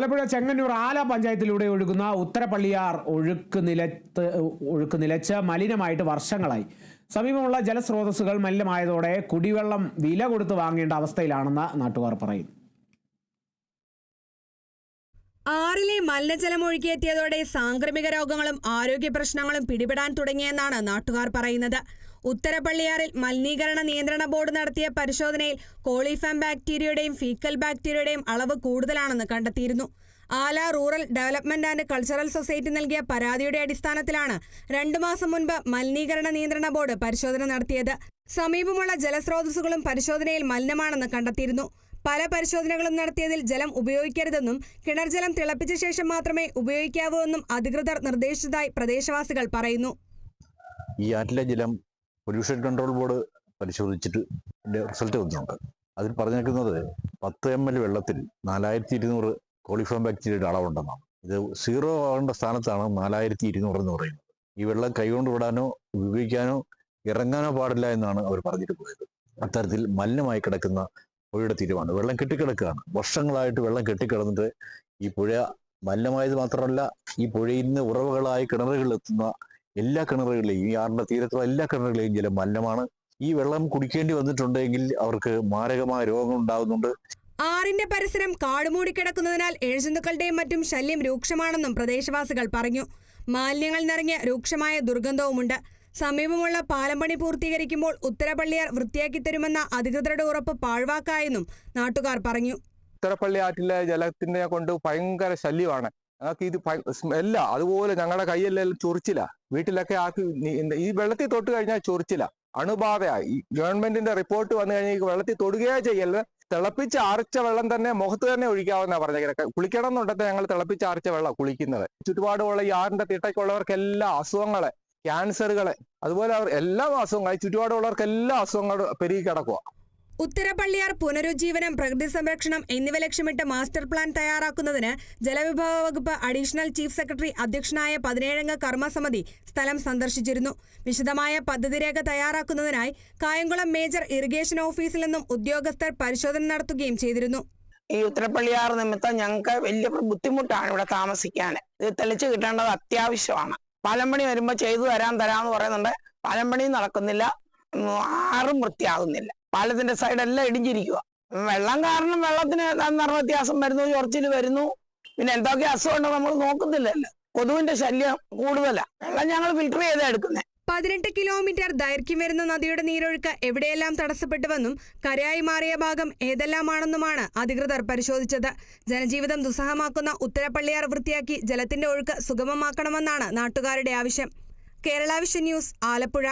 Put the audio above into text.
ആലപ്പുഴ ചെങ്ങന്നൂർ ആല പഞ്ചായത്തിലൂടെ ഒഴുകുന്ന ഉത്തരപ്പള്ളിയാർ ഒഴുക്ക് നിലത്ത് ഒഴുക്ക് നിലച്ച് മലിനമായിട്ട് വർഷങ്ങളായി. സമീപമുള്ള ജലസ്രോതസ്സുകൾ മലിനമായതോടെ കുടിവെള്ളം വില കൊടുത്ത് വാങ്ങേണ്ട അവസ്ഥയിലാണെന്ന് നാട്ടുകാർ പറയുന്നു ആറിലെ മലിനജലം ഒഴുകിയെത്തിയതോടെ സാംക്രമിക രോഗങ്ങളും ആരോഗ്യ പ്രശ്നങ്ങളും പിടിപെടാൻ തുടങ്ങിയെന്നാണ് നാട്ടുകാർ പറയുന്നത്. ഉത്തരപള്ളിയാറിൽ മലിനീകരണ നിയന്ത്രണ ബോർഡ് നടത്തിയ പരിശോധനയിൽ കോളിഫാം ബാക്ടീരിയയുടെയും ഫീക്കൽ ബാക്ടീരിയയുടെയും അളവ് കൂടുതലാണെന്ന് കണ്ടെത്തിയിരുന്നു. ആല rural development and cultural society നൽകിയ പരാതിയുടെ അടിസ്ഥാനത്തിലാണ് രണ്ടു മാസം മുൻപ് മലിനീകരണ നിയന്ത്രണ ബോർഡ് പരിശോധന നടത്തിയത്. സമീപമുള്ള ജലസ്രോതസ്സുകളും പരിശോധനയിൽ മലിനമാണെന്ന് കണ്ടെത്തിയിരുന്നു. പല പരിശോധനകളും നടത്തിയതിൽ ജലം ഉപയോഗിക്കരുതെന്നും കിണർജലം തിളപ്പിച്ച ശേഷം മാത്രമേ ഉപയോഗിക്കാവൂ എന്നും അധികൃതർ നിർദ്ദേശിച്ചതായി പ്രദേശവാസികൾ പറയുന്നു. ഈ ആറ്റിലെ ജലം പൊല്യൂഷൻ കൺട്രോൾ ബോർഡ് പരിശോധിച്ചിട്ട് റിസൾട്ട് വന്നിട്ടുണ്ട്. അതിൽ പറഞ്ഞേക്കുന്നത് പത്ത് എം എൽ വെള്ളത്തിൽ നാലായിരത്തി ഇരുന്നൂറ് കോളിഫോം ബാക്ടീരിയയുടെ അളവുണ്ടെന്നാണ്. ഇത് സീറോ ആകേണ്ട സ്ഥാനത്താണ് നാലായിരത്തി ഇരുന്നൂറ് എന്ന് പറയുന്നത്. ഈ വെള്ളം കൈകൊണ്ട് വിടാനോ ഉപയോഗിക്കാനോ ഇറങ്ങാനോ പാടില്ല എന്നാണ് അവർ പറഞ്ഞിട്ട് പോയത് അത്തരത്തിൽ മലിനമായി കിടക്കുന്ന പുഴയുടെ തീരുമാനം. വെള്ളം കെട്ടിക്കിടക്കുകയാണ്. വർഷങ്ങളായിട്ട് വെള്ളം കെട്ടിക്കിടന്നിട്ട് ഈ പുഴ മലിനമായത് മാത്രമല്ല ഈ പുഴയിൽ നിന്ന് ഉറവുകളായി കിണറുകളിൽ എത്തുന്ന എല്ലാ കിണറുകളിലെയും ഈ ആറിന്റെ തീരത്തുള്ള എല്ലാ കിണറുകളിലെയും ജലം മലിനമാണ്. ഈ വെള്ളം കുടിക്കേണ്ടി വന്നിട്ടുണ്ടെങ്കിൽ അവർക്ക് മാരകമായ രോഗങ്ങൾ ഉണ്ടാകുന്നുണ്ട്. ആറിന്റെ പരിസരം കാടുമൂടിക്കിടക്കുന്നതിനാൽ എഴുജന്തുക്കളുടെയും മറ്റും ശല്യം രൂക്ഷമാണെന്നും പ്രദേശവാസികൾ പറഞ്ഞു. മാലിന്യങ്ങൾ നിറഞ്ഞ രൂക്ഷമായ ദുർഗന്ധവുമുണ്ട്. സമീപമുള്ള പാലം പണി പൂർത്തീകരിക്കുമ്പോൾ ഉത്തരപള്ളിയാർ വൃത്തിയാക്കി തരുമെന്ന അധികൃതരുടെ ഉറപ്പ് പാഴ്വാക്കായെന്നും നാട്ടുകാർ പറഞ്ഞു. ഉത്തരപ്പള്ളി ആറ്റിലെ ജലത്തിനെ കൊണ്ട് ഭയങ്കര ശല്യമാണ്. ഞങ്ങൾക്ക് ഇത് സ്മെല്ല അതുപോലെ ഞങ്ങളുടെ കൈയെല്ലാം ചൊറിച്ചില്ല വീട്ടിലൊക്കെ ആക്കി ഈ വെള്ളത്തിൽ തൊട്ട് കഴിഞ്ഞാൽ ചൊറിച്ചില്ല അണുബാധയായി ഗവൺമെന്റിന്റെ റിപ്പോർട്ട് വന്നു കഴിഞ്ഞാൽ ഈ വെള്ളത്തിൽ തൊടുകയേ ചെയ്യല്ല തിളപ്പിച്ച് ആർച്ച വെള്ളം തന്നെ മുഖത്ത് തന്നെ ഒഴിക്കാവുന്ന പറഞ്ഞ കുളിക്കണം എന്നുണ്ടെങ്കിൽ ഞങ്ങൾ തിളപ്പിച്ച് ആർച്ച വെള്ളം കുളിക്കുന്നത്. ചുറ്റുപാടുമുള്ള ഈ ആറിന്റെ തിട്ടയ്ക്കുള്ളവർക്കെല്ലാം അസുഖങ്ങളെ ക്യാൻസറുകളെ അതുപോലെ അവർ എല്ലാ അസുഖങ്ങളും ചുറ്റുപാടുള്ളവർക്ക് എല്ലാ അസുഖങ്ങളും പെരുകി കിടക്കുക ഉത്തരപള്ളിയാർ പുനരുജ്ജീവനം പ്രകൃതി സംരക്ഷണം എന്നിവ ലക്ഷ്യമിട്ട് മാസ്റ്റർ പ്ലാൻ തയ്യാറാക്കുന്നതിന് ജലവിഭവ വകുപ്പ് അഡീഷണൽ ചീഫ് സെക്രട്ടറി അധ്യക്ഷനായ പതിനേഴംഗ കർമ്മസമിതി സ്ഥലം സന്ദർശിച്ചിരുന്നു. വിശദമായ പദ്ധതിരേഖ തയ്യാറാക്കുന്നതിനായി കായംകുളം മേജർ ഇറിഗേഷൻ ഓഫീസിൽ നിന്നും ഉദ്യോഗസ്ഥർ പരിശോധന നടത്തുകയും ചെയ്തിരുന്നു. ഈ ഉത്തരപ്പള്ളിയാർ നിമിത്തം ഞങ്ങൾക്ക് വലിയ ബുദ്ധിമുട്ടാണ് ഇവിടെ താമസിക്കാൻ. ഇത് തെളിച്ചു കിട്ടേണ്ടത് അത്യാവശ്യമാണ്. പാലമ്പണി വരുമ്പോൾ ചെയ്തു തരാൻ തരാന്ന് പറയുന്നുണ്ട്. പാലമ്പണിയും നടക്കുന്നില്ല. ആറും വൃത്തിയാകുന്നില്ല. പാലത്തിന്റെ സൈഡെല്ലാം ഇടിഞ്ഞിരിക്കുക വെള്ളം കാരണം വെള്ളത്തിന് നിറ വ്യത്യാസം വരുന്നു ചൊറച്ചിൽ വരുന്നു. പിന്നെ എന്തൊക്കെ അസുഖമുണ്ടോ നമ്മൾ നോക്കുന്നില്ലല്ലോ. കൊതുവിന്റെ ശല്യം കൂടുതലാ. വെള്ളം ഞങ്ങൾ ഫിൽട്ടർ ചെയ്താ എടുക്കുന്നത് പതിനെട്ട് കിലോമീറ്റർ ദൈർഘ്യം വരുന്ന നദിയുടെ നീരൊഴുക്ക് എവിടെയെല്ലാം തടസ്സപ്പെട്ടുവെന്നും കരയായി മാറിയ ഭാഗം ഏതെല്ലാമാണെന്നുമാണ് അധികൃതർ പരിശോധിച്ചത്. ജനജീവിതം ദുസ്സഹമാക്കുന്ന ഉത്തരപ്പള്ളിയാർ വൃത്തിയാക്കി ജലത്തിന്റെ ഒഴുക്ക് സുഗമമാക്കണമെന്നാണ് നാട്ടുകാരുടെ ആവശ്യം. Kerala vision news Alappuzha.